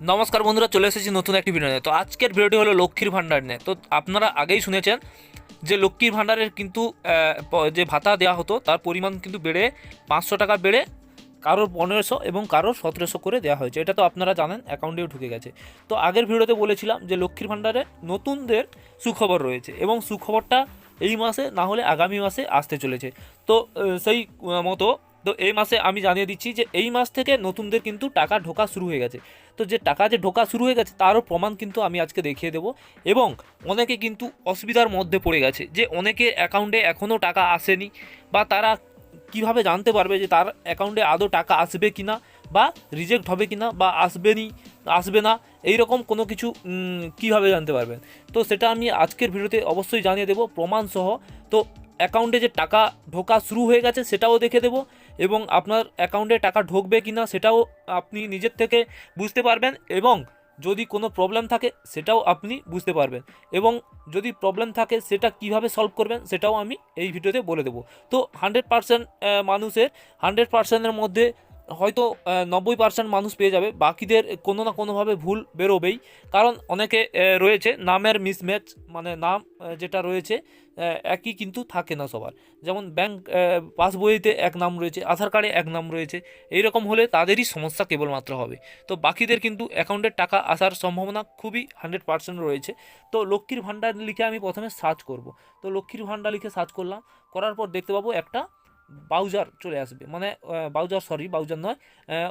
নমস্কার বন্ধুরা, চলে এসেছি নতুন একটি ভিডিও তো আজকের ভিডিওটি হলো লক্ষ্মীর ভাণ্ডার নিয়ে। তো আপনারা আগেই শুনেছেন যে লক্ষ্মীর ভাণ্ডারের কিন্তু যে ভাতা দেওয়া হতো, তার পরিমাণ কিন্তু বেড়ে পাঁচশো টাকা বেড়ে কারোর পনেরোশো এবং কারোর সতেরোশো করে দেওয়া হয়েছে। এটা তো আপনারা জানেন অ্যাকাউন্টেও ঢুকে গেছে। তো আগের ভিডিওতে বলেছিলাম যে লক্ষ্মীর ভাণ্ডারে নতুনদের সুখবর রয়েছে এবং সুখবরটা এই মাসে না হলে আগামী মাসে আসতে চলেছে। তো সেই মতো তো এই মাসে আমি জানিয়ে দিচ্ছি যে এই মাস থেকে নতুনদের কিন্তু টাকা ঢোকা শুরু হয়ে গেছে। তো যে টাকা যে ঢোকা শুরু হয়ে গেছে তারও প্রমাণ কিন্তু আমি আজকে দেখিয়ে দেবো এবং অনেকে কিন্তু অসুবিধার মধ্যে পড়ে গেছে যে অনেকে অ্যাকাউন্টে এখনও টাকা আসেনি বা তারা কীভাবে জানতে পারবে যে তার অ্যাকাউন্টে আদৌ টাকা আসবে কি না বা রিজেক্ট হবে কি না বা আসবে নি আসবে না এই রকম কোনো কিছু কীভাবে জানতে পারবেন? তো সেটা আমি আজকের ভিডিওতে অবশ্যই জানিয়ে দেবো প্রমাণ সহ। তো অ্যাকাউন্টে যে টাকা ঢোকা শুরু হয়ে গেছে সেটাও দেখে দেবো। এবং আপনার অ্যাকাউন্টে টাকা ঢোকবে কি না সেটাও আপনি নিজের থেকে বুঝতে পারবেন এবং যদি কোনো প্রবলেম থাকে সেটাও আপনি বুঝতে পারবেন এবং যদি প্রবলেম থাকে সেটা কীভাবে সলভ করবেন সেটাও আমি এই ভিডিওতে বলে দেবো। তো হান্ড্রেড পারসেন্ট মানুষের হান্ড্রেড পার্সেন্টের মধ্যে হয়তো নব্বই পার্সেন্ট মানুষ পেয়ে যাবে, বাকিদের কোনো না কোনোভাবে ভুল বেরোবেই। কারণ অনেকে রয়েছে, নামের মিসম্যাচ মানে নাম যেটা রয়েছে একই কিন্তু থাকে না সবার। যেমন ব্যাংক পাসবইতে এক নাম রয়েছে, আধার কার্ডে এক নাম রয়েছে এই রকম হলে তাদেরই সমস্যা কেবলমাত্র হবে। তো বাকিদের কিন্তু অ্যাকাউন্টের টাকা আসার সম্ভাবনা খুবই হান্ড্রেড পার্সেন্ট রয়েছে। তো লক্ষ্মীর ভাণ্ডার লিখে আমি প্রথমে সার্চ করব। তো লক্ষ্মীর ভাণ্ডার লিখে সার্চ করলাম, করার পর দেখতে পাবো একটা বাউজার চলে আসবে। মানে বাউজার সরি বাউজার নয়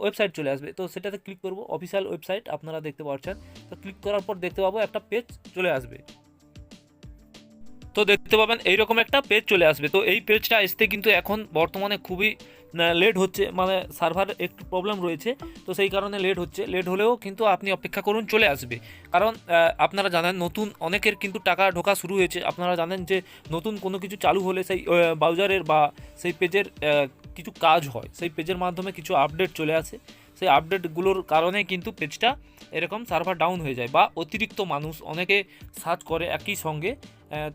ওয়েবসাইট চলে আসবে। তো সেটাতে ক্লিক করব অফিসিয়াল ওয়েবসাইট আপনারা দেখতে পাচ্ছেন। তো ক্লিক করার পর দেখতে পাবো একটা পেজ চলে আসবে। তো দেখতে পাবেন এইরকম একটা পেজ চলে আসবে। তো এই পেজটা আসতে কিন্তু এখন বর্তমানে খুবই লেট হচ্ছে মানে সার্ভার একটু প্রবলেম রয়েছে। তো সেই কারণে লেট হচ্ছে। লেট হলেও কিন্তু আপনি অপেক্ষা করুন, চলে আসবে। কারণ আপনারা জানেন নতুন, অনেকের কিন্তু টাকা ঢোকা শুরু হয়েছে। আপনারা জানেন যে নতুন কোনো কিছু চালু হলে সেই ব্রাউজারের বা সেই পেজের কিছু কাজ হয়। সেই পেজের মাধ্যমে কিছু আপডেট চলে আসে। সেই আপডেটগুলোর কারণে কিন্তু পেজটা এরকম সার্ভার ডাউন হয়ে যায় বা অতিরিক্ত মানুষ অনেকে সার্চ করে একই সঙ্গে।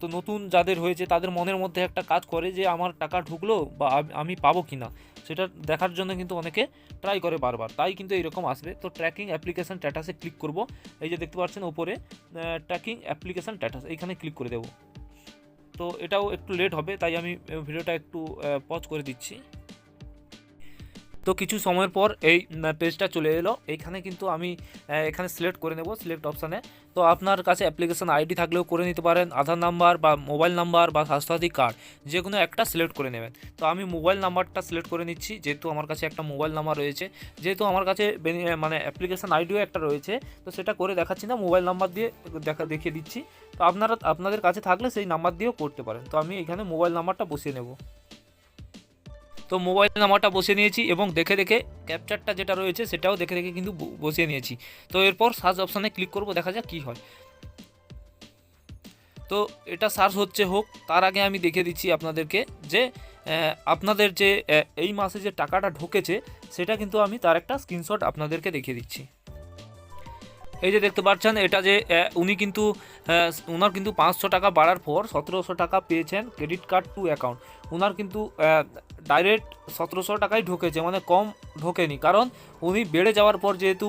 তো নতুন যাদের হয়েছে, তাদের মনের মধ্যে একটা কাজ করে যে আমার টাকা ঢুকলো বা আমি পাবো কি না সেটা দেখার জন্য কিন্তু অনেকে ট্রাই করে বারবার। তাই কিন্তু এইরকম আসবে। তো ট্র্যাকিং অ্যাপ্লিকেশান স্ট্যাটাসে ক্লিক করব। এই যে দেখতে পাচ্ছেন ওপরে ট্র্যাকিং অ্যাপ্লিকেশন স্ট্যাটাস এইখানে ক্লিক করে দেবো। তো এটাও একটু লেট হবে, তাই আমি ভিডিওটা একটু পজ করে দিচ্ছি। তো কিছু সময়ের পর এই পেজটা চলে এলো। এইখানে কিন্তু আমি এখানে সিলেক্ট করে নেব সিলেক্ট অপশানে তো আপনার কাছে অ্যাপ্লিকেশন আইডি থাকলেও করে নিতে পারেন আধার নাম্বার বা মোবাইল নাম্বার বা স্বাস্থ্যসাথী কার্ড যে কোনো একটা সিলেক্ট করে নেবেন। তো আমি মোবাইল নাম্বারটা সিলেক্ট করে নিচ্ছি, যেহেতু আমার কাছে একটা মোবাইল নাম্বার রয়েছে। যেহেতু আমার কাছে মানে অ্যাপ্লিকেশন আইডিও একটা রয়েছে, তো সেটা করে দেখাচ্ছি না মোবাইল নাম্বার দিয়ে দেখা, দেখিয়ে দিচ্ছি। তো আপনারা, আপনাদের কাছে থাকলে সেই নাম্বার দিয়েও করতে পারেন। তো আমি এখানে মোবাইল নাম্বারটা বসিয়ে নেব। তো মোবাইল নাম্বারটা বসিয়ে নিয়েছি এবং দেখে দেখে ক্যাপচারটা যেটা রয়েছে সেটাও দেখে দেখে কিন্তু বসিয়ে নিয়েছি। তো এরপর সার্চ অপশানে ক্লিক করব, দেখা যাক কী হয়। তো এটা সার্চ হচ্ছে হোক, তার আগে আমি দেখে দিচ্ছি আপনাদেরকে যে আপনাদের যে এই মাসে যে টাকাটা ঢুকেছে, সেটা কিন্তু আমি তার একটা স্ক্রিনশট আপনাদেরকে দেখিয়ে দিচ্ছি। এই যে দেখতে পাচ্ছেন, এটা যে উনি কিন্তু ওনার কিন্তু পাঁচশো টাকা বাড়ার পর সতেরোশো টাকা পেয়েছেন ক্রেডিট কার্ড টু অ্যাকাউন্ট। ওনার কিন্তু ডাইরেক্ট সতেরোশো টাকাই ঢোকেছে মানে কম ঢোকেনি। কারণ উনি বেড়ে যাওয়ার পর যেহেতু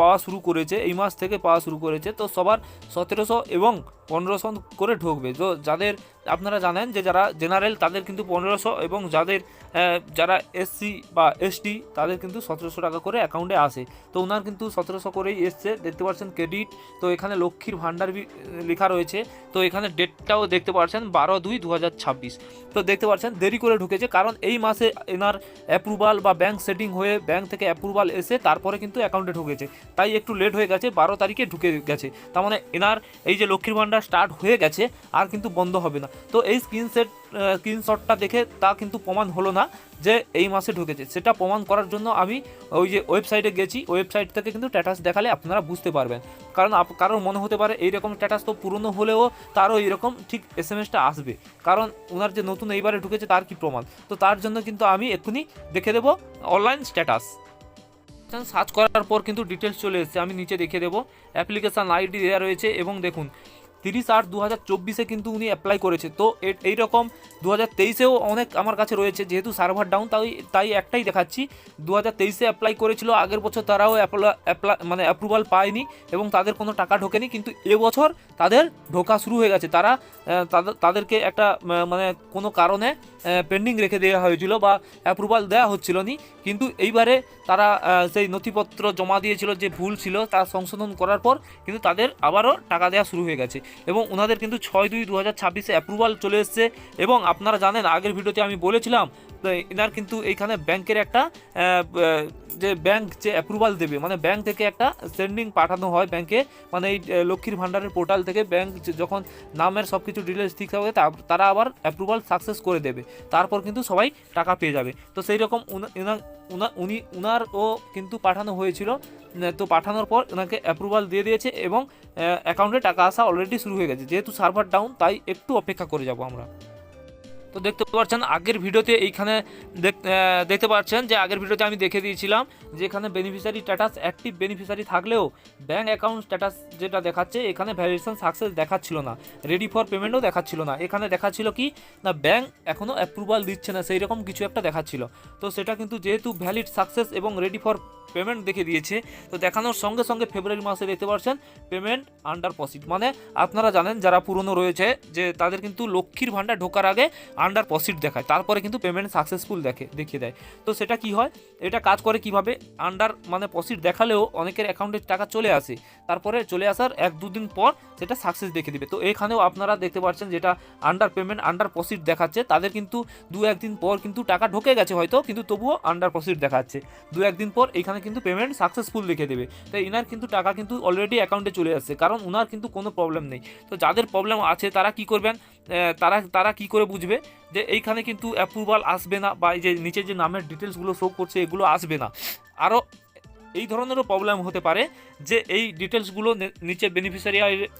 পাওয়া শুরু করেছে, এই মাস থেকে পাওয়া শুরু করেছে, তো সবার সতেরোশো এবং পনেরোশো করে ঢুকবে। তো যাদের আপনারা জানেন যে যারা জেনারেল তাদের কিন্তু পনেরোশো এবং যাদের যারা এসসি বা এসটি তাদের কিন্তু সতেরোশো টাকা করে অ্যাকাউন্টে আসে। তো ওনার কিন্তু সতেরোশো করেই এসছে, দেখতে পাচ্ছেন ক্রেডিট তো এখানে লক্ষ্মীর ভাণ্ডার লেখা রয়েছে। তো এখানে ডেটটাও দেখতে পাচ্ছেন বারো দুই দু তো দেখতে পাচ্ছেন দেরি করে ঢুকেছে কারণ এই মাসে এনার অ্যাপ্রুভাল বা ব্যাংক সেটিং হয়ে ব্যাংক থেকে অ্যাপ্রুভাল এসে তারপরে কিন্তু অ্যাকাউন্টে ঢুকেছে। তাই একটু লেট হয়ে গেছে, বারো তারিখে ঢুকে গেছে। তার মানে এনার এই যে লক্ষ্মীর ভাণ্ডার স্টার্ট হয়ে গেছে, আর কিন্তু বন্ধ হবে না। তো এই স্ক্রিনশেট স্ক্রিনশটটা দেখে তা কিন্তু প্রমাণ হলো না যে এই মাসে ঢুকেছে। সেটা প্রমাণ করার জন্য আমি ওই যে ওয়েবসাইটে গেছি, ওয়েবসাইট থেকে কিন্তু স্ট্যাটাস দেখালে আপনারা বুঝতে পারবেন। কারণ কারোর মনে হতে পারে এইরকম স্ট্যাটাস তো পুরনো হলেও তারও এইরকম ঠিক এস এম এসটা আসবে। কারণ ওনার যে নতুন এইবারে ঢুকেছে তার কি প্রমাণ? তো তার জন্য কিন্তু আমি এক্ষুনি দেখে দেবো অনলাইন স্ট্যাটাস সার্চ করার পর কিন্তু ডিটেলস চলে এসেছে, আমি নিচে দেখে দেবো। অ্যাপ্লিকেশান আইডি দেওয়া রয়েছে এবং দেখুন তিরিশ আট দু হাজার চব্বিশে কিন্তু উনি অ্যাপ্লাই করেছে। তো এইরকম দু হাজার তেইশেও অনেক আমার কাছে রয়েছে, যেহেতু সার্ভার ডাউন তাই তাই একটাই দেখাচ্ছি। দু হাজার তেইশে অ্যাপ্লাই করেছিল, আগের বছর তারাও অ্যাপ্লাই মানে অ্যাপ্রুভাল পায়নি এবং তাদের কোনো টাকা ঢোকেনি, কিন্তু এবছর তাদের ঢোকা শুরু হয়ে গেছে। তারা তাদের তাদেরকে একটা মানে কোনো কারণে পেন্ডিং রেখে দেওয়া হয়েছিল বা অ্যাপ্রুভাল দেওয়া হচ্ছিল নি কিন্তু এইবারে তারা সেই নথিপত্র জমা দিয়েছিল যে ভুল ছিল, তা সংশোধন করার পর কিন্তু তাদের আবারও টাকা দেওয়া শুরু হয়ে গেছে। এবং ওনাদের কিন্তু ছয় দুই দু হাজার ছাব্বিশে অ্যাপ্রুভাল চলে এসছে এবং আপনারা জানেন, আগের ভিডিওতে আমি বলেছিলাম এনার কিন্তু এইখানে ব্যাংকের একটা যে ব্যাংক যে অ্যাপ্রুভাল দেবে মানে ব্যাংক থেকে একটা সেন্ডিং পাঠানো হয় ব্যাংকে মানে এই লক্ষ্মীর ভাণ্ডারের পোর্টাল থেকে ব্যাংক যখন নামের সব কিছু ডিটেলস ঠিক থাকবে তারা আবার অ্যাপ্রুভাল সাকসেস করে দেবে। তারপর কিন্তু সবাই টাকা পেয়ে যাবে। তো সেই রকম উনি উনারও কিন্তু পাঠানো হয়েছিল। তো পাঠানোর পর ওনাকে অ্যাপ্রুভাল দিয়ে দিয়েছে এবং অ্যাকাউন্টে টাকা আসা অলরেডি শুরু হয়ে গেছে। যেহেতু সার্ভার ডাউন তাই একটু অপেক্ষা করে যাব আমরা। তো দেখতে পাচ্ছেন, আগের ভিডিওতে এইখানে দেখ- দেখতে পাচ্ছেন যে আগের ভিডিওতে আমি দেখে দিয়েছিলাম যে এখানে বেনিফিশিয়ারি স্ট্যাটাস অ্যাক্টিভ বেনিফিশিয়ারি থাকলেও ব্যাঙ্ক অ্যাকাউন্ট স্ট্যাটাস যেটা দেখাচ্ছে, এখানে ভ্যালিডেশন সাকসেস দেখাচ্ছিল না। রেডি ফর পেমেন্টও দেখাচ্ছিল না। এখানে দেখাচ্ছিল কি, না ব্যাঙ্ক এখনও অ্যাপ্রুভাল দিচ্ছে না সেই রকম কিছু একটা দেখাচ্ছিল। তো সেটা কিন্তু যেহেতু ভ্যালিড সাকসেস এবং রেডি ফর পেমেন্ট দেখে দিয়েছে। তো দেখানোর সঙ্গে সঙ্গে ফেব্রুয়ারি মাসে দেখতে পাচ্ছেন পেমেন্ট আন্ডার প্রসিড মানে আপনারা জানেন যারা পুরনো রয়েছে যে তাদের কিন্তু লক্ষ্মীর ভাণ্ডার ঢোকার আগে আন্ডার প্রসিড দেখায়, তারপরে কিন্তু পেমেন্ট সাকসেসফুল দেখে, দেখিয়ে দেয়। তো সেটা কি হয়? এটা কাজ করে কীভাবে? আন্ডার মানে প্রসিড দেখালেও অনেকের অ্যাকাউন্টে টাকা চলে আসে। তারপরে চলে আসার এক দুদিন পর সেটা সাকসেস দেখে দিবে। তো এখানেও আপনারা দেখতে পাচ্ছেন যেটা আন্ডার পেমেন্ট আন্ডার প্রসিড দেখাচ্ছে, তাদের কিন্তু দু একদিন পর কিন্তু টাকা ঢোকে গেছে হয়তো, কিন্তু তবুও আন্ডার প্রসিড দেখাচ্ছে। দু একদিন পর এখানে কিন্তু পেমেন্ট সাকসেসফুল দেখে দেবে। তাই ইনার কিন্তু টাকা কিন্তু অলরেডি অ্যাকাউন্টে চলে আসছে। কারণ ওনার কিন্তু কোনো প্রবলেম নেই। তো যাদের প্রবলেম আছে, তারা কি করবেন? তারা তারা কি করে বুঝবে? যে এইখানে কিন্তু অ্যাপ্রুভাল আসবে না বা এই যে নিচে যে নামের ডিটেলসগুলো শো করছে, এগুলো আসবে না। আরও এই ধরনেরও প্রবলেম হতে পারে যে এই ডিটেলসগুলো নিচে বেনিফিশিয়ারি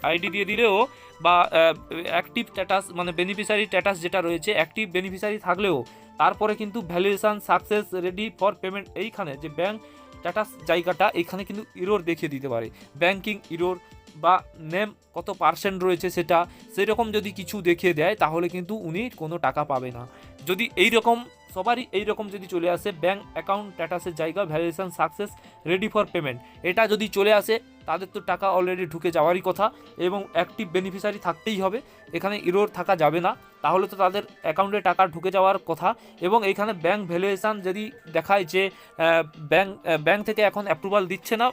আইডি দিয়ে দিলেও বা অ্যাক্টিভ স্ট্যাটাস মানে বেনিফিশিয়ারি স্ট্যাটাস যেটা রয়েছে অ্যাক্টিভ বেনিফিশিয়ারি থাকলেও তারপরে কিন্তু valuation success ready for payment এইখানে যে ব্যাংক স্ট্যাটাস জায়গাটা এখানে কিন্তু ইরোর দেখিয়ে দিতে পারে। ব্যাংকিং ইরোর বা নেম কত পার্সেন্ট রয়েছে সেটা সেই রকম যদি কিছু দেখিয়ে দেয়, তাহলে কিন্তু উনি কোনো টাকা পাবে না। যদি এই রকম সবারই এই রকম যদি চলে আসে ব্যাংক অ্যাকাউন্ট স্ট্যাটাসের জায়গা valuation success ready for payment এটা যদি চলে আসে, তাদের তো টাকা অলরেডি ঢুকে যাওয়ারই কথা এবং অ্যাক্টিভ বেনিফিশিয়ারি থাকতেই হবে। এখানে ইরোর থাকা যাবে না। তাহলে তো তাদের অ্যাকাউন্টে টাকা ঢুকে যাওয়ার কথা। এবং এইখানে ব্যাংক ভ্যালুয়েশান যদি দেখায় যে ব্যাংক ব্যাংক থেকে এখন অ্যাপ্রুভাল দিচ্ছে না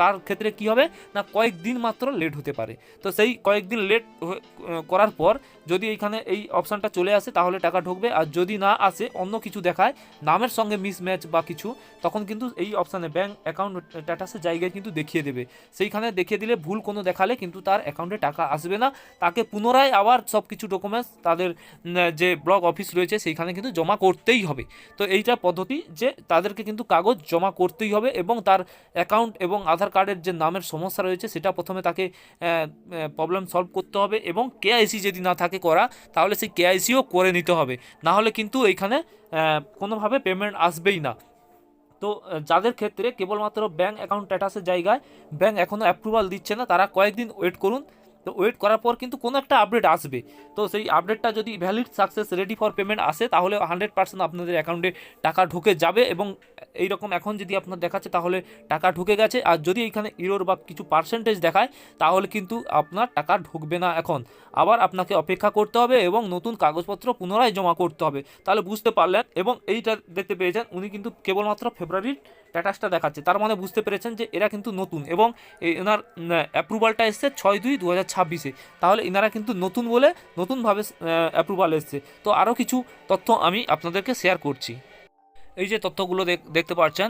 তার ক্ষেত্রে কি হবে? না, কয়েকদিন মাত্র লেট হতে পারে। তো সেই কয়েকদিন লেট করার পর যদি এইখানে এই অপশানটা চলে আসে, তাহলে টাকা ঢুকবে। আর যদি না আসে, অন্য কিছু দেখায়, নামের সঙ্গে মিসম্যাচ বা কিছু, তখন কিন্তু এই অপশানে ব্যাংক অ্যাকাউন্ট স্ট্যাটাসের জায়গায় কিন্তু দেখিয়ে দেবে। সেইখানে দেখিয়ে দিলে ভুল কোনো দেখালে কিন্তু তার অ্যাকাউন্টে টাকা আসবে না। তাকে পুনরায় আবার সব কিছু ডকুমেন্টস তাদের যে ব্লক অফিস রয়েছে, সেইখানে কিন্তু জমা করতেই হবে। তো এইটা পদ্ধতি যে তাদেরকে কিন্তু কাগজ জমা করতেই হবে এবং তার অ্যাকাউন্ট এবং আধার কার্ডের যে নামের সমস্যা রয়েছে, সেটা প্রথমে তাকে প্রবলেম সলভ করতে হবে এবং কেআইসি যদি না থাকে করা, তাহলে সেই কেআইসিও করে নিতে হবে। না হলে কিন্তু এইখানে কোনোভাবে পেমেন্ট আসবেই না। তো যাদের ক্ষেত্রে কেবলমাত্র ব্যাঙ্ক অ্যাকাউন্ট স্ট্যাটাসের জায়গায় ব্যাঙ্ক এখনও অ্যাপ্রুভাল দিচ্ছে না, তারা কয়েকদিন ওয়েট করুন। তো ওয়েট করার পর কিন্তু কোনো একটা আপডেট আসবে। তো সেই আপডেটটা যদি valid success ready for payment আসে, তাহলে হান্ড্রেড পার্সেন্ট আপনাদের অ্যাকাউন্টে টাকা ঢুকে যাবে এবং এইরকম এখন যদি আপনার দেখাচ্ছে, তাহলে টাকা ঢুকে গেছে। আর যদি এখানে ইরোর বা কিছু পার্সেন্টেজ দেখায়, তাহলে কিন্তু আপনার টাকা ঢুকবে না এখন। আবার আপনাকে অপেক্ষা করতে হবে এবং নতুন কাগজপত্র পুনরায় জমা করতে হবে। তাহলে বুঝতে পারলেন এবং এইটা দেখতে পেয়েছেন, উনি কিন্তু কেবলমাত্র ফেব্রুয়ারির স্ট্যাটাসটা দেখাচ্ছে। তার মানে বুঝতে পেরেছেন যে এরা কিন্তু নতুন এবং এনার অ্যাপ্রুভালটা এসছে ছয় দুই দু হাজার ছাব্বিশে। তাহলে এনারা কিন্তু নতুন বলে নতুনভাবে অ্যাপ্রুভাল এসছে। তো আরও কিছু তথ্য আমি আপনাদেরকে শেয়ার করছি। এই যে তথ্যগুলো দেখ- দেখতে পাচ্ছেন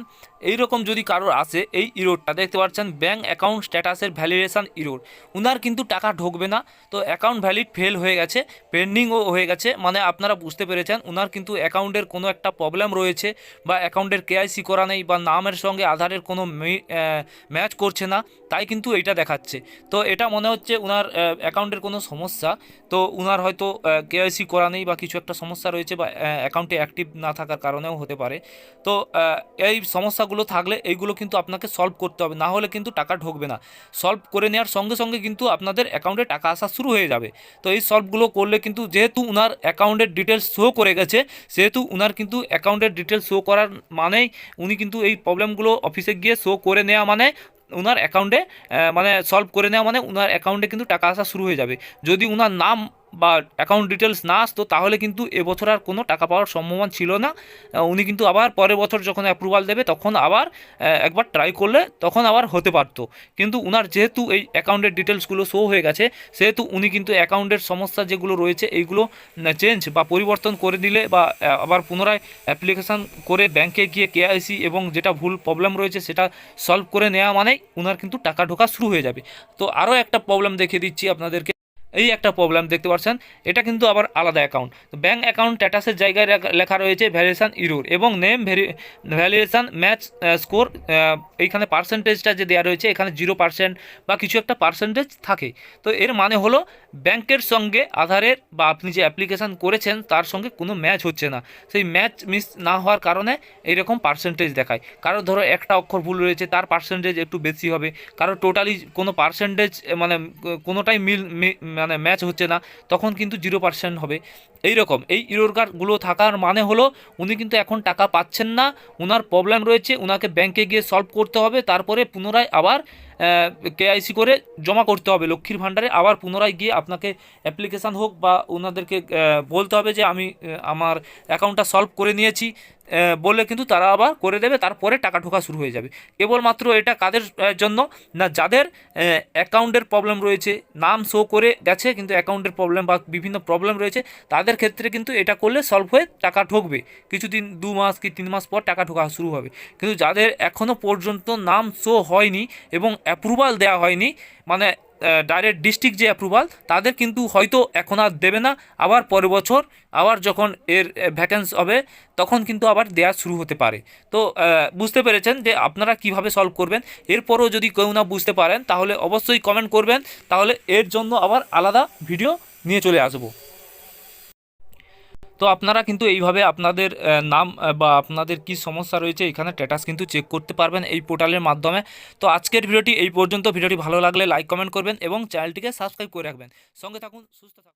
এই রকম যদি কারোর আসে এই ইরোডটা, দেখতে পাচ্ছেন ব্যাঙ্ক অ্যাকাউন্ট স্ট্যাটাসের ভ্যালিডেশন ইরোড। উনার কিন্তু টাকা ঢুকবে না, তো অ্যাকাউন্ট ভ্যালিড ফেল হয়ে গেছে পেন্ডিংও হয়ে গেছে মানে আপনারা বুঝতে পেরেছেন, উনার কিন্তু অ্যাকাউন্টের কোনো একটা প্রবলেম রয়েছে, বা অ্যাকাউন্টের কেআইসি করা নেই, বা নামের সঙ্গে আধারের কোনো ম্যাচ করছে না, তাই কিন্তু এইটা দেখাচ্ছে। তো এটা মনে হচ্ছে উনার অ্যাকাউন্টের কোনো সমস্যা, তো উনার হয়তো কেআইসি করা নেই, বা কিছু একটা সমস্যা রয়েছে, বা অ্যাকাউন্টে অ্যাক্টিভ না থাকার কারণেও হতে পারে। তো এই সমস্যাগুলো থাকলে এইগুলো কিন্তু আপনাকে সলভ করতে হবে না হলে কিন্তু টাকা ঢুকবে না। সলভ করে নেওয়ার সঙ্গে সঙ্গে কিন্তু আপনাদের অ্যাকাউন্টে টাকা আসা শুরু হয়ে যাবে। তো এই সলভগুলো করলে কিন্তু যেহেতু উনার অ্যাকাউন্টের ডিটেলস শো করে গেছে, সেহেতু উনার কিন্তু অ্যাকাউন্টের ডিটেলস শো করার মানেই উনি কিন্তু এই প্রবলেমগুলো অফিসে গিয়ে শো করে নেওয়া মানে উনার অ্যাকাউন্টে মানে সলভ করে নেওয়া মানে উনার অ্যাকাউন্টে কিন্তু টাকা আসা শুরু হয়ে যাবে। যদি উনার নাম বা অ্যাকাউন্ট ডিটেলস না আসতো, তাহলে কিন্তু এবছর আর কোনো টাকা পাওয়ার সম্ভাবনা ছিল না। উনি কিন্তু আবার পরের বছর যখন অ্যাপ্রুভাল দেবে, তখন আবার একবার ট্রাই করলে তখন আবার হতে পারতো। কিন্তু উনার যেহেতু এই অ্যাকাউন্টের ডিটেলসগুলো শো হয়ে গেছে, সেহেতু উনি কিন্তু অ্যাকাউন্টের সমস্যা যেগুলো রয়েছে, এইগুলো চেঞ্জ বা পরিবর্তন করে দিলে বা আবার পুনরায় অ্যাপ্লিকেশান করে ব্যাংকে গিয়ে কেআইসি এবং যেটা ভুল প্রবলেম রয়েছে সেটা সলভ করে নেওয়া মানেই উনার কিন্তু টাকা ঢোকা শুরু হয়ে যাবে। তো আরও একটা প্রবলেম দেখে দিচ্ছি আপনাদেরকে। এই একটা প্রবলেম দেখতে পাচ্ছেন। এটা কিন্তু আবার আলাদা অ্যাকাউন্ট ব্যাঙ্ক অ্যাকাউন্ট স্ট্যাটাসের জায়গায় লেখা- রয়েছে ভ্যালিয়েশন ইরোর এবং নেম ভ্যালিয়েশন ম্যাচ স্কোর এইখানে পার্সেন্টেজটা যে দেওয়া রয়েছে, এখানে জিরো পার্সেন্ট বা কিছু একটা পার্সেন্টেজ থাকে। তো এর মানে হলো ব্যাংকের সঙ্গে আধারের বা আপনি যে অ্যাপ্লিকেশান করেছেন, তার সঙ্গে কোনো ম্যাচ হচ্ছে না। সেই ম্যাচ মিস না হওয়ার কারণে এইরকম পার্সেন্টেজ দেখায়। কারও ধরো একটা অক্ষর ভুল রয়েছে, তার পার্সেন্টেজ একটু বেশি হবে। কারও টোটালি কোনো পার্সেন্টেজ মানে কোনোটাই মিল মানে ম্যাচ হচ্ছে না, তখন কিন্তু জিরো পার্সেন্ট হবে। এই রকম এই ইরোর কার্ডগুলো থাকার মানে হলো, উনি কিন্তু এখন টাকা পাচ্ছেন না ওনার প্রবলেম রয়েছে ওনাকে ব্যাংকে গিয়ে সলভ করতে হবে, তারপরে পুনরায় আবার কেআইসি করে জমা করতে হবে লক্ষ্মীর ভাণ্ডারে। আবার পুনরায় গিয়ে আপনাকে অ্যাপ্লিকেশান হোক বা ওনাদেরকে বলতে হবে যে আমি আমার অ্যাকাউন্টটা সলভ করে নিয়েছি। বলে কিন্তু তারা আবার করে দেবে, তারপরে টাকা ঢোকা শুরু হয়ে যাবে। কেবলমাত্র এটা কাদের জন্য? না, যাদের অ্যাকাউন্টের প্রবলেম রয়েছে, নাম শো করে গেছে, কিন্তু অ্যাকাউন্টের প্রবলেম বা বিভিন্ন প্রবলেম রয়েছে, তাদের ক্ষেত্রে কিন্তু এটা করলে সলভ হয়ে টাকা ঢুকবে। কিছুদিন, দু মাস কি তিন মাস পর টাকা ঢোকা শুরু হবে। কিন্তু যাদের এখনও পর্যন্ত নাম শো হয়নি এবং অ্যাপ্রুভাল দেওয়া হয়নি মানে ডাইরেক্ট ডিস্ট্রিক্ট যে অ্যাপ্রুভাল তাদের কিন্তু হয়তো এখন আর দেবে না। আবার পরের বছর, আবার যখন এর ভ্যাকেন্স হবে, তখন কিন্তু আবার দেওয়া শুরু হতে পারে। তো বুঝতে পেরেছেন যে আপনারা কীভাবে সলভ করবেন? এরপরও যদি কেউ না বুঝতে পারেন, তাহলে অবশ্যই কমেন্ট করবেন। তাহলে এর জন্য আবার আলাদা ভিডিও নিয়ে চলে আসব। তো আপনারা কিন্তু এইভাবে আপনাদের নাম বা আপনাদের কি সমস্যা রয়েছে এখানে স্ট্যাটাস কিন্তু চেক করতে পারবেন এই পোর্টালের মাধ্যমে। তো আজকের ভিডিওটি এই পর্যন্ত। ভিডিওটি ভালো লাগলে লাইক কমেন্ট করবেন এবং চ্যানেলটিকে সাবস্ক্রাইব করে রাখবেন। সঙ্গে থাকুন, সুস্থ থাকুন।